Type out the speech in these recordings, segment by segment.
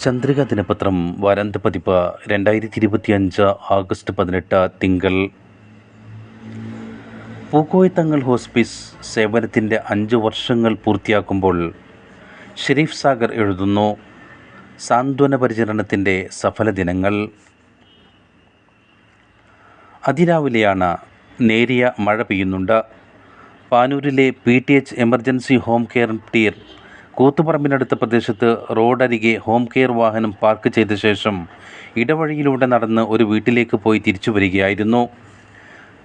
ചന്ദ്രിക ദിനപത്രം വാരാന്ത്യ പതിപ്പ് രണ്ടായിരത്തി ഇരുപത്തിയഞ്ച് ആഗസ്റ്റ് പതിനെട്ട് തിങ്കൾ. പൂക്കോയത്തങ്ങൾ ഹോസ്പിസ് സേവനത്തിന്റെ അഞ്ച് വർഷങ്ങൾ പൂർത്തിയാക്കുമ്പോൾ ഷെരീഫ് സാഗർ എഴുതുന്നു സാന്ത്വന പരിചരണത്തിന്റെ സഫല ദിനങ്ങൾ. അതിരാവിലെയാണ് നേരിയ മഴ പെയ്യുന്നുണ്ട്. പാനൂരിലെ P T H emergency home care ടീർ കൂത്തുപറമ്പിനടുത്ത പ്രദേശത്ത് റോഡരികെ ഹോം കെയർ വാഹനം പാർക്ക് ചെയ്ത ശേഷം ഇടവഴിയിലൂടെ നടന്ന് ഒരു വീട്ടിലേക്ക് പോയി തിരിച്ചു വരികയായിരുന്നു.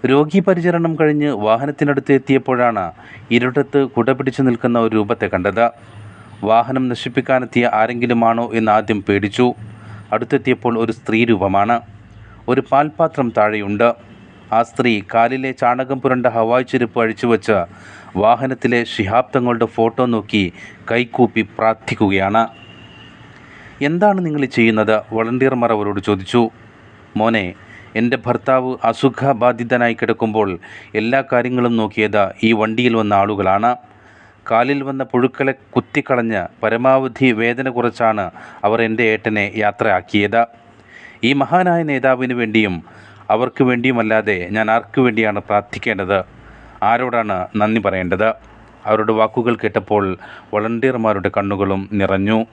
രോഗി പരിചരണം കഴിഞ്ഞ് വാഹനത്തിനടുത്ത് എത്തിയപ്പോഴാണ് ഇരുട്ടത്ത് കുട പിടിച്ചു നിൽക്കുന്ന ഒരു രൂപത്തെ കണ്ടത്. വാഹനം നശിപ്പിക്കാനെത്തിയ ആരെങ്കിലുമാണോ എന്ന് ആദ്യം പേടിച്ചു. അടുത്തെത്തിയപ്പോൾ ഒരു സ്ത്രീ രൂപമാണ്. ഒരു പാൽപാത്രം താഴെയുണ്ട്. ആ സ്ത്രീ കാലിലെ ചാണകം പുരണ്ട ഹവായ് ചെരുപ്പ് അഴിച്ചുവെച്ച് വാഹനത്തിലെ ശിഹാബ് തങ്ങളുടെ ഫോട്ടോ നോക്കി കൈകൂപ്പി പ്രാർത്ഥിക്കുകയാണ്. എന്താണ് നിങ്ങൾ ചെയ്യുന്നത്? വളണ്ടിയർമാർ അവരോട് ചോദിച്ചു. മോനെ എന്റെ ഭർത്താവ് അസുഖബാധിതനായി കിടക്കുമ്പോൾ എല്ലാ കാര്യങ്ങളും നോക്കിയത് ഈ വണ്ടിയിൽ വന്ന ആളുകളാണ്. കാലിൽ വന്ന പുഴുക്കളെ കുത്തിക്കളഞ്ഞ് പരമാവധി വേദന കുറച്ചാണ് അവർ എന്റെ ഏട്ടനെ യാത്രയാക്കിയത്. ഈ മഹാനായ നേതാവിന് വേണ്ടിയും അവർക്ക് വേണ്ടിയുമല്ലാതെ ഞാൻ ആർക്കു വേണ്ടിയാണ് പ്രാർത്ഥിക്കേണ്ടത്? ആരോടാണ് നന്ദി പറയേണ്ടത്? അവരുടെ വാക്കുകൾ കേട്ടപ്പോൾ വളണ്ടിയർമാരുടെ കണ്ണുകളും നിറഞ്ഞു.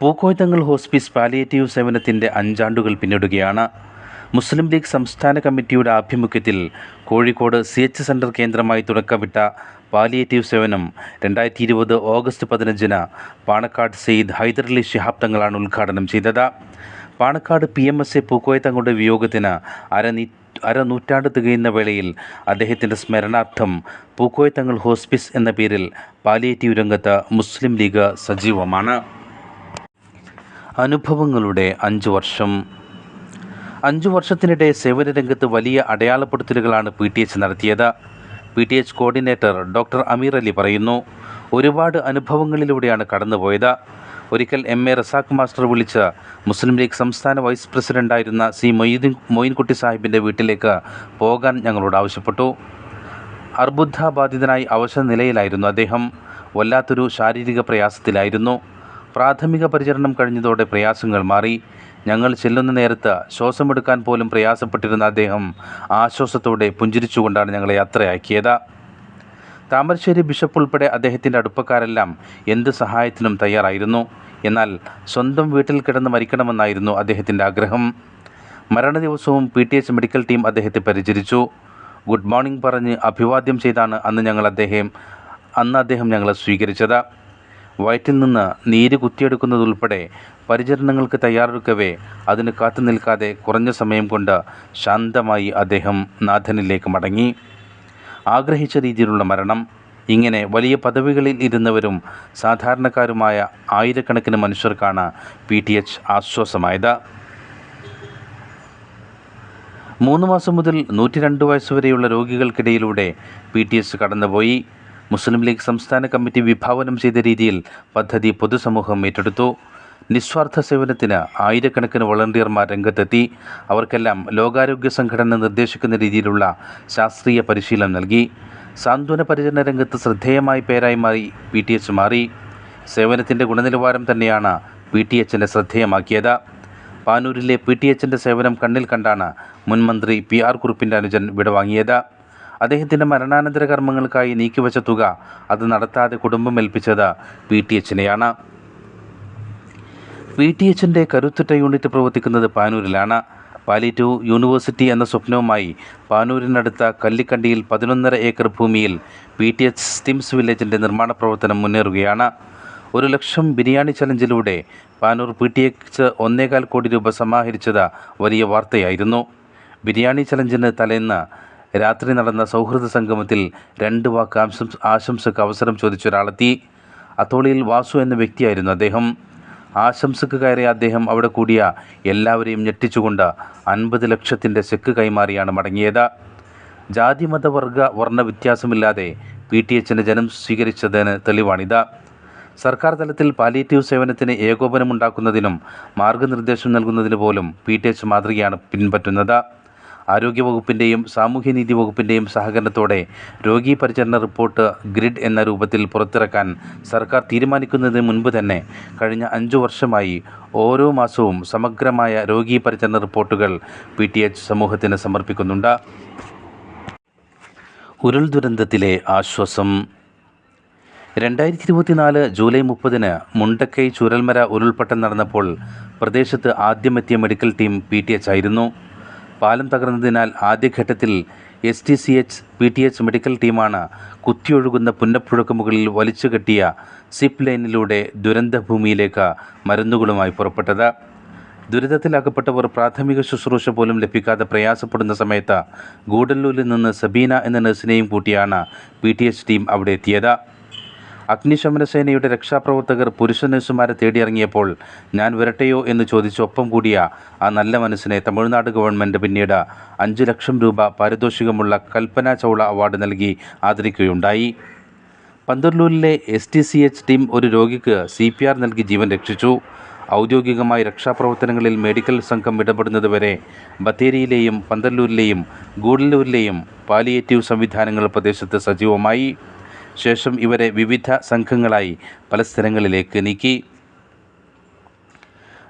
പൂക്കോയത്തങ്ങൾ ഹോസ്പിസ് പാലിയേറ്റീവ് സേവനത്തിന്റെ അഞ്ചാണ്ടുകൾ പിന്നിടുകയാണ്. മുസ്ലിം ലീഗ് സംസ്ഥാന കമ്മിറ്റിയുടെ ആഭിമുഖ്യത്തിൽ കോഴിക്കോട് സി എച്ച് സെന്റർ കേന്ദ്രമായി തുടക്കമിട്ട പാലിയേറ്റീവ് സേവനം രണ്ടായിരത്തി ഇരുപത് ഓഗസ്റ്റ് പതിനഞ്ചിന് പാണക്കാട് സെയ്ദ് ഹൈദരലി ശിഹാബ് തങ്ങളാണ് ഉദ്ഘാടനം ചെയ്തത്. Panakkad P M S A പൂക്കോയത്തങ്ങളുടെ വിയോഗത്തിന് അരനീ അരനൂറ്റാണ്ട് തികയുന്ന വേളയിൽ അദ്ദേഹത്തിന്റെ സ്മരണാർത്ഥം പൂക്കോയത്തങ്ങൾ ഹോസ്പിസ് എന്ന പേരിൽ പാലിയേറ്റീവ് രംഗത്ത് മുസ്ലിം ലീഗ് സജീവമാണ്. അനുഭവങ്ങളുടെ അഞ്ച് വർഷം. അഞ്ചു വർഷത്തിനിടെ സേവന രംഗത്ത് വലിയ അടയാളപ്പെടുത്തലുകളാണ് പി ടി എച്ച് നടത്തിയത്. P T H coordinator doctor Ameer Ali പറയുന്നു ഒരുപാട് അനുഭവങ്ങളിലൂടെയാണ് കടന്നുപോയത്. ഒരിക്കൽ എം എ റസാഖ് മാസ്റ്റർ വിളിച്ച മുസ്ലിം ലീഗ് സംസ്ഥാന വൈസ് പ്രസിഡന്റായിരുന്ന സി മൊയ്തീൻ മൊയ്ൻകുട്ടി സാഹിബിന്റെ വീട്ടിലേക്ക് പോകാൻ ഞങ്ങളോട് ആവശ്യപ്പെട്ടു. അർബുദ്ധ ബാധിതനായി അവശ നിലയിലായിരുന്നു അദ്ദേഹം. വല്ലാത്തൊരു ശാരീരിക പ്രയാസത്തിലായിരുന്നു. പ്രാഥമിക പരിചരണം കഴിഞ്ഞതോടെ പ്രയാസങ്ങൾ മാറി. ഞങ്ങൾ ചെല്ലുന്ന നേരത്ത് ശ്വാസമെടുക്കാൻ പോലും പ്രയാസപ്പെട്ടിരുന്ന അദ്ദേഹം ആശ്വാസത്തോടെ പുഞ്ചിരിച്ചുകൊണ്ടാണ് ഞങ്ങളെ യാത്രയാക്കിയത്. താമരശ്ശേരി ബിഷപ്പ് ഉൾപ്പെടെ അദ്ദേഹത്തിന്റെ അടുപ്പക്കാരെല്ലാം എന്ത് സഹായത്തിനും തയ്യാറായിരുന്നു? എന്നാൽ സ്വന്തം വീട്ടിൽ കിടന്ന് മരിക്കണമെന്നായിരുന്നു അദ്ദേഹത്തിന്റെ ആഗ്രഹം. മരണ ദിവസവും P T H medical team അദ്ദേഹത്തെ പരിചരിച്ചു. ഗുഡ് മോർണിംഗ് പറഞ്ഞ് അഭിവാദ്യം ചെയ്താണ് അന്ന് ഞങ്ങൾ അദ്ദേഹം അന്ന് അദ്ദേഹം ഞങ്ങളെ സ്വീകരിച്ചത്. വയറ്റിൽ നിന്ന് നീര് കുത്തിയെടുക്കുന്നതുൾപ്പെടെ പരിചരണങ്ങൾക്ക് തയ്യാറെടുക്കവേ അതിന് കാത്തു നിൽക്കാതെ കുറഞ്ഞ സമയം കൊണ്ട് ശാന്തമായി അദ്ദേഹം നാഥനിലേക്ക് മടങ്ങി. ആഗ്രഹിച്ച രീതിയിലുള്ള മരണം. ഇങ്ങനെ വലിയ പദവികളിൽ ഇരുന്നവരും സാധാരണക്കാരുമായ ആയിരക്കണക്കിന് മനുഷ്യർക്കാണ് പി ടി എച്ച് ആശ്വാസമായത്. മൂന്ന് മാസം മുതൽ നൂറ്റി രണ്ട് വയസ്സുവരെയുള്ള രോഗികൾക്കിടയിലൂടെ പി ടി എസ് കടന്നുപോയി. മുസ്ലിം ലീഗ് സംസ്ഥാന കമ്മിറ്റി വിഭാവനം ചെയ്ത രീതിയിൽ പദ്ധതി പൊതുസമൂഹം ഏറ്റെടുത്തു. നിസ്വാർത്ഥ സേവനത്തിന് ആയിരക്കണക്കിന് വളണ്ടിയർമാർ രംഗത്തെത്തി. അവർക്കെല്ലാം ലോകാരോഗ്യ സംഘടന നിർദ്ദേശിക്കുന്ന രീതിയിലുള്ള ശാസ്ത്രീയ പരിശീലനം നൽകി. സാന്ത്വന പരിചരണ രംഗത്ത് ശ്രദ്ധേയമായ പേരായി മാറി പി ടി എച്ച് മാറി. സേവനത്തിന്റെ ഗുണനിലവാരം തന്നെയാണ് പി ടി എച്ചിനെ ശ്രദ്ധേയമാക്കിയത്. പാനൂരിലെ പി ടി എച്ചിന്റെ സേവനം കണ്ണിൽ കണ്ടാണ് മുൻമന്ത്രി പി ആർ കുറുപ്പിന്റെ അനുജൻ വിടവാങ്ങിയത്. അദ്ദേഹത്തിന്റെ മരണാനന്തര കർമ്മങ്ങൾക്കായി നീക്കിവച്ച തുക അത് നടത്താതെ കുടുംബം ഏൽപ്പിച്ചത് പി ടി എച്ചിനെയാണ്. പി ടി എച്ചിന്റെ കരുത്തുറ്റ യൂണിറ്റ് പ്രവർത്തിക്കുന്നത് പാനൂരിലാണ്. പാലിറ്റീവ് യൂണിവേഴ്സിറ്റി എന്ന സ്വപ്നവുമായി പാനൂരിനടുത്ത കല്ലിക്കണ്ടിയിൽ പതിനൊന്നര ഏക്കർ ഭൂമിയിൽ പി ടി എച്ച് സ്റ്റിംസ് വില്ലേജിന്റെ നിർമ്മാണ പ്രവർത്തനം മുന്നേറുകയാണ്. ഒരു ലക്ഷം ബിരിയാണി ചലഞ്ചിലൂടെ പാനൂർ പി ടി എച്ച് ഒന്നേകാൽ കോടി രൂപ സമാഹരിച്ചത് വലിയ വാർത്തയായിരുന്നു. ബിരിയാണി ചലഞ്ചിന് തലേന്ന് രാത്രി നടന്ന സൗഹൃദ സംഗമത്തിൽ രണ്ട് വാക്ക് ആശംസ ആശംസക്ക് അവസരം ചോദിച്ചൊരാളെത്തി അത്തോളിയിൽ വാസു എന്ന വ്യക്തിയായിരുന്നു അദ്ദേഹം. ആശംസക്ക് കയറിയ അദ്ദേഹം അവിടെ കൂടിയ എല്ലാവരെയും ഞെട്ടിച്ചുകൊണ്ട് അൻപത് ലക്ഷത്തിന്റെ ചെക്ക് കൈമാറിയാണ് മടങ്ങിയത്. ജാതി മത വർഗ വർണ വ്യത്യാസമില്ലാതെ പി ടി എച്ചിന്റെ ജനം സ്വീകരിച്ചതിന് തെളിവാണിത്. സർക്കാർ തലത്തിൽ പാലിയേറ്റീവ് സേവനത്തിന് ഏകോപനമുണ്ടാക്കുന്നതിനും മാർഗനിർദ്ദേശം നൽകുന്നതിന് പോലും പി ടി എച്ച് മാതൃകയാണ് പിൻപറ്റുന്നത്. ആരോഗ്യവകുപ്പിന്റെയും സാമൂഹ്യനീതി വകുപ്പിന്റെയും സഹകരണത്തോടെ രോഗീ പരിചരണ റിപ്പോർട്ട് ഗ്രിഡ് എന്ന രൂപത്തിൽ പുറത്തിറക്കാൻ സർക്കാർ തീരുമാനിക്കുന്നതിന് മുൻപ് തന്നെ കഴിഞ്ഞ അഞ്ചു വർഷമായി ഓരോ മാസവും സമഗ്രമായ രോഗീ പരിചരണ റിപ്പോർട്ടുകൾ പി ടി എച്ച് സമൂഹത്തിന് സമർപ്പിക്കുന്നുണ്ട്. ഉരുൾ ദുരന്തത്തിലെ ആശ്വാസം. രണ്ടായിരത്തി ഇരുപത്തിനാല് ജൂലൈ മുപ്പതിന് മുണ്ടക്കൈ ചുരൽമര ഉരുൾപൊട്ടൽ നടന്നപ്പോൾ പ്രദേശത്ത് ആദ്യമെത്തിയ medical team P T H ആയിരുന്നു. പാലം തകർന്നതിനാൽ ആദ്യഘട്ടത്തിൽ S T C H P T H medical ടീമാണ് കുത്തിയൊഴുകുന്ന പുന്നപ്പുഴക്ക് മുകളിൽ വലിച്ചു കെട്ടിയ സിപ്പ് ലൈനിലൂടെ ദുരന്തഭൂമിയിലേക്ക് മരുന്നുകളുമായി പുറപ്പെട്ടത്. ദുരിതത്തിലകപ്പെട്ടവർ പ്രാഥമിക ശുശ്രൂഷ പോലും ലഭിക്കാതെ പ്രയാസപ്പെടുന്ന സമയത്ത് ഗൂഡല്ലൂരിൽ നിന്ന് സബീന എന്ന നഴ്സിനെയും കൂട്ടിയാണ് പി ടി എച്ച് ടീം അവിടെ എത്തിയത്. അഗ്നിശമന സേനയുടെ രക്ഷാപ്രവർത്തകർ പുരുഷ നഴ്സുമാരെ തേടിയിറങ്ങിയപ്പോൾ ഞാൻ വരട്ടെയോ എന്ന് ചോദിച്ച് ഒപ്പം കൂടിയ ആ നല്ല മനസ്സിനെ തമിഴ്നാട് ഗവൺമെന്റ് പിന്നീട് അഞ്ച് ലക്ഷം രൂപ പാരിതോഷികമുള്ള കൽപ്പന ചൗള അവാർഡ് നൽകി ആദരിക്കുകയുണ്ടായി. പന്തർലൂരിലെ S T C H team ഒരു രോഗിക്ക് സി പി ആർ നൽകി ജീവൻ രക്ഷിച്ചു. ഔദ്യോഗികമായി രക്ഷാപ്രവർത്തനങ്ങളിൽ മെഡിക്കൽ സംഘം ഇടപെടുന്നതുവരെ ബത്തേരിയിലെയും പന്തല്ലൂരിലെയും ഗൂഡല്ലൂരിലെയും പാലിയേറ്റീവ് സംവിധാനങ്ങൾ പ്രദേശത്ത് സജീവമായി. ശേഷം ഇവരെ വിവിധ സംഘങ്ങളായി പല സ്ഥലങ്ങളിലേക്ക് നീക്കി.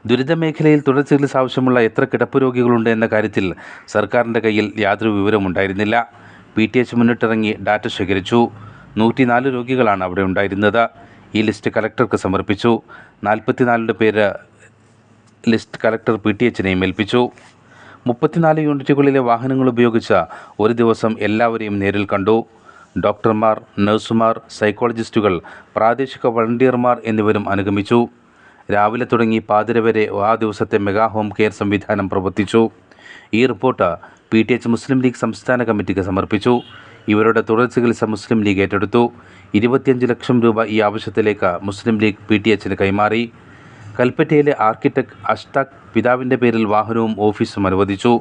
ദുരിതമേഖലയിൽ തുടർ ചികിത്സ ആവശ്യമുള്ള എത്ര കിടപ്പ് രോഗികളുണ്ട് എന്ന കാര്യത്തിൽ സർക്കാരിന്റെ കയ്യിൽ യാതൊരു വിവരമുണ്ടായിരുന്നില്ല. പി ടി എച്ച് മുന്നിട്ടിറങ്ങി ഡാറ്റ ശേഖരിച്ചു. നൂറ്റിനാല് രോഗികളാണ് അവിടെ ഉണ്ടായിരുന്നത്. ഈ ലിസ്റ്റ് കലക്ടർക്ക് സമർപ്പിച്ചു. നാൽപ്പത്തിനാലിന്റെ പേര് ലിസ്റ്റ് കലക്ടർ പി ടി എച്ചിനെയും ഏൽപ്പിച്ചു. മുപ്പത്തിനാല് യൂണിറ്റുകളിലെ വാഹനങ്ങൾ ഉപയോഗിച്ച ഒരു ദിവസം എല്ലാവരെയും നേരിൽ കണ്ടു. ഡോക്ടർമാർ നഴ്സുമാർ സൈക്കോളജിസ്റ്റുകൾ പ്രാദേശിക വളണ്ടിയർമാർ എന്നിവരും അനുഗമിച്ചു. രാവിലെ തുടങ്ങി പാതിര വരെ ആ ദിവസത്തെ മെഗാ ഹോം കെയർ സംവിധാനം പ്രവർത്തിച്ചു. ഈ report P T H Muslim League സംസ്ഥാന കമ്മിറ്റിക്ക് സമർപ്പിച്ചു. ഇവരുടെ തുടർ ചികിത്സ മുസ്ലിം ലീഗ് ഏറ്റെടുത്തു. ഇരുപത്തിയഞ്ച് ലക്ഷം രൂപ ഈ ആവശ്യത്തിലേക്ക് മുസ്ലിം ലീഗ് പി ടി എച്ചിന് കൈമാറി. കൽപ്പറ്റയിലെ ആർക്കിടെക്ട് അഷ്താഖ് പിതാവിന്റെ പേരിൽ വാഹനവും ഓഫീസും അനുവദിച്ചു.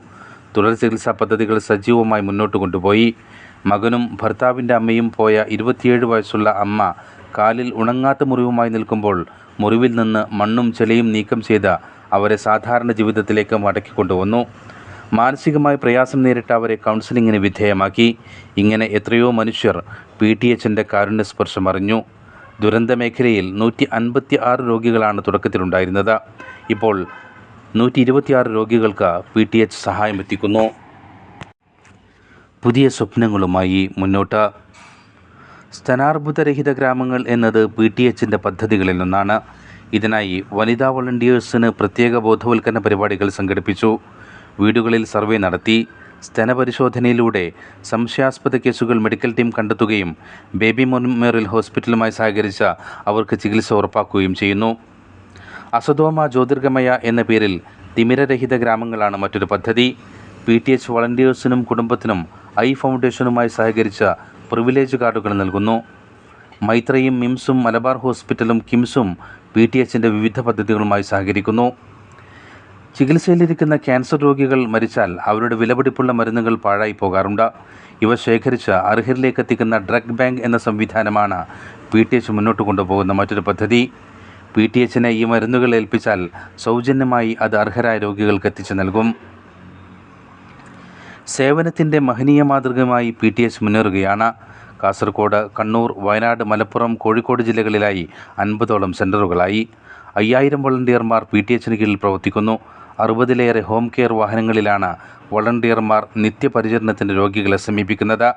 തുടർ ചികിത്സാ പദ്ധതികൾ സജീവമായി മുന്നോട്ട് കൊണ്ടുപോയി. മകനും ഭർത്താവിന്റെ അമ്മയും പോയ ഇരുപത്തിയേഴ് വയസ്സുള്ള അമ്മ കാലിൽ ഉണങ്ങാത്ത മുറിവുമായി നിൽക്കുമ്പോൾ മുറിവിൽ നിന്ന് മണ്ണും ചെളിയും നീക്കം ചെയ്ത് അവരെ സാധാരണ ജീവിതത്തിലേക്ക് മടക്കിക്കൊണ്ടുവന്നു മാനസികമായി പ്രയാസം നേരിട്ട അവരെ കൗൺസിലിങ്ങിന് വിധേയമാക്കി. ഇങ്ങനെ എത്രയോ മനുഷ്യർ പി ടി എച്ചിന്റെ കാരുണ്യസ്പർശം അറിഞ്ഞു. ദുരന്ത മേഖലയിൽ നൂറ്റി അൻപത്തി ആറ് രോഗികളാണ് തുടക്കത്തിലുണ്ടായിരുന്നത്. ഇപ്പോൾ നൂറ്റി ഇരുപത്തിയാറ് രോഗികൾക്ക് പി ടി എച്ച് സഹായം എത്തിക്കുന്നു പുതിയ സ്വപ്നങ്ങളുമായി മുന്നോട്ട്. സ്തനാർബുദരഹിത ഗ്രാമങ്ങൾ എന്നത് പി ടി എച്ചിന്റെ പദ്ധതികളിൽ നിന്നാണ് ഇതിനായി വനിതാ വളണ്ടിയേഴ്സിന് പ്രത്യേക ബോധവൽക്കരണ പരിപാടികൾ സംഘടിപ്പിച്ചു. വീടുകളിൽ സർവേ നടത്തി. സ്തനപരിശോധനയിലൂടെ സംശയാസ്പദ കേസുകൾ മെഡിക്കൽ ടീം കണ്ടെത്തുകയും ബേബി മെമ്മോറിയൽ ഹോസ്പിറ്റലുമായി സഹകരിച്ച അവർക്ക് ചികിത്സ ഉറപ്പാക്കുകയും ചെയ്യുന്നു. അസതോമ ജ്യോതിർഗമയ എന്ന പേരിൽ തിമിരരഹിത ഗ്രാമങ്ങളാണ് മറ്റൊരു പദ്ധതി. പി ടി എച്ച് വളണ്ടിയേഴ്സിനും കുടുംബത്തിനും ഐ ഫൗണ്ടേഷനുമായി സഹകരിച്ച പ്രിവിലേജ് കാർഡുകൾ നൽകുന്നു. മൈത്രയും മിംസും മലബാർ ഹോസ്പിറ്റലും കിംസും പി ടി എച്ചിന്റെ വിവിധ പദ്ധതികളുമായി സഹകരിക്കുന്നു. ചികിത്സയിലിരിക്കുന്ന ക്യാൻസർ രോഗികൾ മരിച്ചാൽ അവരുടെ വിലപിടിപ്പുള്ള മരുന്നുകൾ പാഴായി പോകാറുണ്ട്. ഇവ ശേഖരിച്ച് അർഹരിലേക്ക് എത്തിക്കുന്ന ഡ്രഗ് ബാങ്ക് എന്ന സംവിധാനമാണ് പി ടി എച്ച് മുന്നോട്ട് കൊണ്ടുപോകുന്ന മറ്റൊരു പദ്ധതി. പി ടി എച്ചിനെ ഈ മരുന്നുകൾ ഏൽപ്പിച്ചാൽ സൗജന്യമായി അത് അർഹരായ രോഗികൾക്ക് എത്തിച്ചു നൽകും. സേവനത്തിന്റെ മഹനീയ മാതൃകയുമായി പി ടി എച്ച് മുന്നേറുകയാണ്. കാസർഗോഡ് കണ്ണൂർ വയനാട് മലപ്പുറം കോഴിക്കോട് ജില്ലകളിലായി അൻപതോളം സെന്ററുകളായി അയ്യായിരം വളണ്ടിയർമാർ പി ടി എച്ചിന് കീഴിൽ പ്രവർത്തിക്കുന്നു. അറുപതിലേറെ ഹോം കെയർ വാഹനങ്ങളിലാണ് വളണ്ടിയർമാർ നിത്യപരിചരണത്തിന് രോഗികളെ സമീപിക്കുന്നത്.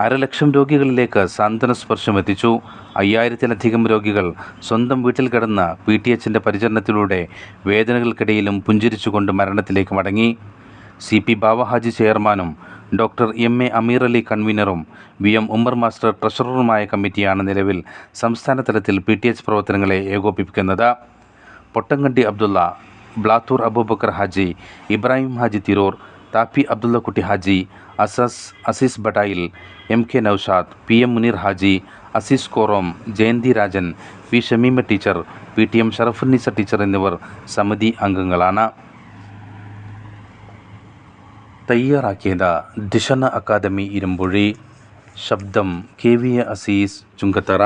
അരലക്ഷം രോഗികളിലേക്ക് സാന്ത്വന സ്പർശം എത്തിച്ചു. അയ്യായിരത്തിലധികം രോഗികൾ സ്വന്തം വീട്ടിൽ കിടന്ന് പി ടി എച്ചിന്റെ പരിചരണത്തിലൂടെ വേദനകൾക്കിടയിലും പുഞ്ചിരിച്ചുകൊണ്ട് മരണത്തിലേക്ക് മടങ്ങി. സി പി ബാവഹാജി ചെയർമാനും doctor M A Ameer Ali കൺവീനറും V M Ummer master ട്രഷററുമായ കമ്മിറ്റിയാണ് നിലവിൽ സംസ്ഥാന തലത്തിൽ പി ടി എച്ച് പ്രവർത്തനങ്ങളെ ഏകോപിപ്പിക്കുന്നത്. Pottankandi Abdulla Blathur Abubakar Haji Ibrahim Haji Tirur Thappi Abdullakutty Haji assess Azeez Battayil M K Noushad P M Muneer Haji Azeez Korom Jayanthi Rajan P Shameema teacher P T M Sharafunnisa teacher എന്നിവർ സമിതി അംഗങ്ങളാണ്. തയ്യാറാക്കിയത് ദിഷണ അക്കാദമി ഇരുമ്പുഴി. ശബ്ദം കെ വി അസീസ് ചുങ്കത്തറ.